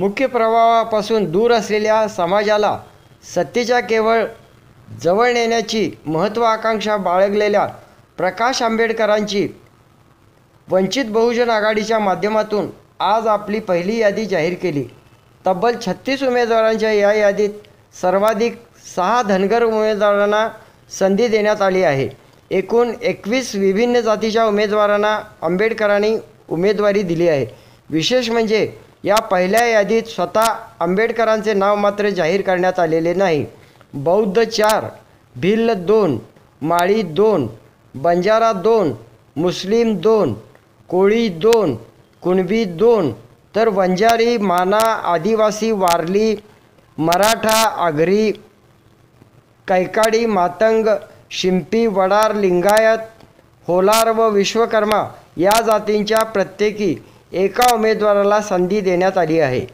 मुख्य प्रवाहापासून दूर असलेल्या समाजाला सत्तेच्या केवळ जवळ नेण्याची महत्त्वाकांक्षा बाळगलेल्या प्रकाश आंबेडकरांची वंचित बहुजन आघाडीच्या माध्यमातून आज आपली पहिली यादी जाहीर केली. तब्बल छत्तीस उमेदवारांच्या या यादीत सर्वाधिक सहा धनगर उमेदवारांना संधी देण्यात आली आहे. एकूण एकवीस विभिन्न जातीच्या उमेदवारांना आंबेडकरांनी उमेदवारी दिली आहे. विशेष म्हणजे या पहिल्या यादीत स्वतः आंबेडकरांचे नाव मात्र जाहीर करण्यात आलेले नाही. बौद्ध चार भिल्ल दोन माळी दोन बंजारा दोन मुस्लिम दोन कोळी दोन कुणबी दोन तर वंजारी माना आदिवासी वारली मराठा आगरी कैकाडी मातंग शिंपी वडार लिंगायत होलार व विश्वकर्मा या जातींच्या प्रत्येकी एका उमेदवाराला संधी देण्यात आली आहे.